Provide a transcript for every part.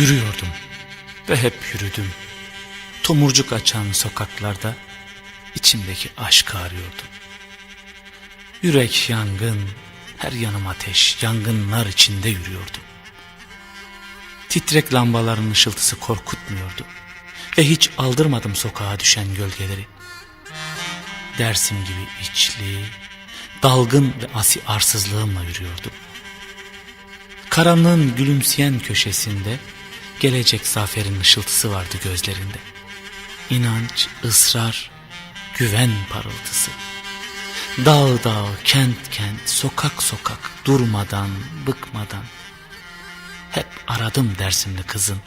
Yürüyordum ve hep yürüdüm. Tomurcuk açan sokaklarda içimdeki aşkı arıyordum. Yürek yangın, her yanım ateş, yangınlar içinde yürüyordum. Titrek lambaların ışıltısı korkutmuyordu ve hiç aldırmadım sokağa düşen gölgeleri. Dersim gibi içli, dalgın ve asi arsızlığımla yürüyordum. Karanlığın gülümseyen köşesinde gelecek zaferin ışıltısı vardı gözlerinde. İnanç, ısrar, güven parıltısı. Dağ dağ, kent kent, sokak sokak, durmadan, bıkmadan. Hep aradım dersimli kızın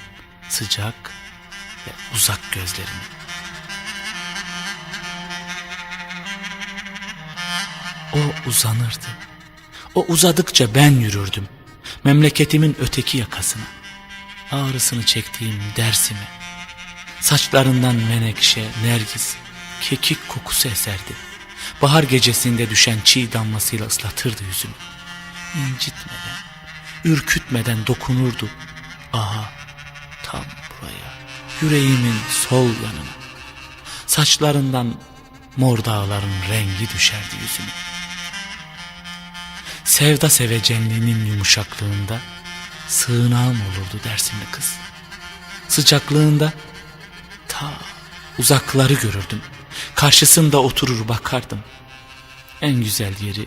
sıcak ve uzak gözlerini. O uzanırdı. O uzadıkça ben yürürdüm. Memleketimin öteki yakasına. Ağrısını çektiğim dersime. Saçlarından menekşe, nergis, kekik kokusu eserdi. Bahar gecesinde düşen çiğ damlasıyla ıslatırdı yüzümü. İncitmeden, ürkütmeden dokunurdu. Aha, tam buraya, yüreğimin sol yanına. Saçlarından mor dağların rengi düşerdi yüzüme. Sevda sevecenliğinin yumuşaklığında sığınağım olurdu dersimli kız. Sıcaklığında ta uzakları görürdüm. Karşısında oturur bakardım. En güzel yeri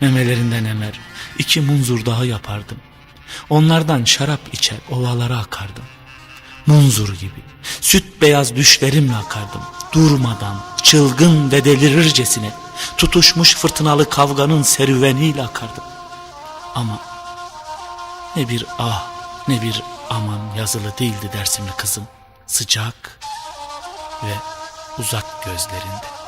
memelerinden emer iki munzur daha yapardım. Onlardan şarap içer ovalara akardım. Munzur gibi süt beyaz düşlerimle akardım. Durmadan çılgın ve delirircesine tutuşmuş fırtınalı kavganın serüveniyle akardım. Ama ne bir ah ne bir aman yazılı değildi dersimli kızım. Sıcak ve uzak gözlerinde.